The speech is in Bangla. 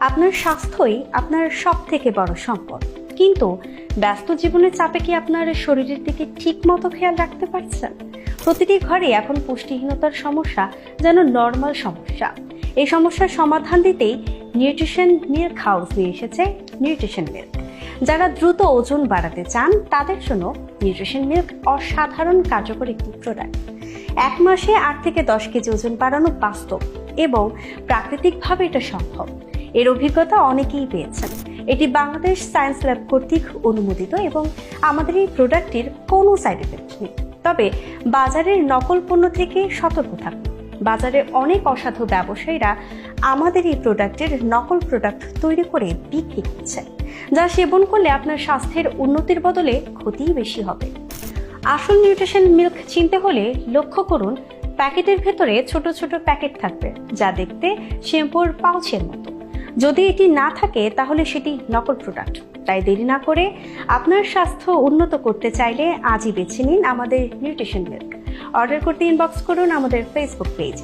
আপনার স্বাস্থ্যই আপনার সব থেকে বড় সম্পদ। কিন্তু ব্যস্ত জীবনের চাপে কি আপনার শরীরের দিকে ঠিক মতো খেয়াল রাখতে পারছেন? প্রতিটি ঘরে এখন পুষ্টিহীনতার সমস্যা যেন নর্মাল সমস্যা। এই সমস্যার সমাধান দিতেই নিউট্রিশন মিল্ক হাউস নিয়ে এসেছে নিউট্রিশন মিল্ক যারা দ্রুত ওজন বাড়াতে চান, তাদের জন্য নিউট্রিশন মিল্ক অসাধারণ কার্যকর একটি প্রোডাক্ট এক মাসে আট থেকে দশ কেজি ওজন বাড়ানো বাস্তব এবং প্রাকৃতিকভাবে এটা সম্ভব। এর অভিজ্ঞতা অনেকেই পেয়েছেন। এটি বাংলাদেশ সায়েন্স ল্যাব কর্তৃক অনুমোদিত এবং আমাদের এই প্রোডাক্টটির কোনো সাইড এফেক্ট নেই। তবে বাজারের নকল পণ্য থেকে সতর্ক থাকুন। বাজারে অনেক অসাধু ব্যবসায়ীরা আমাদের এই প্রোডাক্টের নকল প্রোডাক্ট তৈরি করে বিক্রি করছে, যা সেবন করলে আপনার স্বাস্থ্যের উন্নতির বদলে ক্ষতিই বেশি হবে। আসল নিউট্রিশন মিল্ক চিনতে হলে লক্ষ্য করুন, প্যাকেটের ভেতরে ছোট ছোট প্যাকেট থাকবে, যা দেখতে শ্যাম্পুর পাউচের মতো। যদি এটি না থাকে, তাহলে সেটি নকল প্রোডাক্ট তাই দেরি না করে আপনার স্বাস্থ্য উন্নত করতে চাইলে আজই বেছে নিন আমাদের নিউট্রিশন মিল্ক অর্ডার করতে ইনবক্স করুন আমাদের ফেসবুক পেজ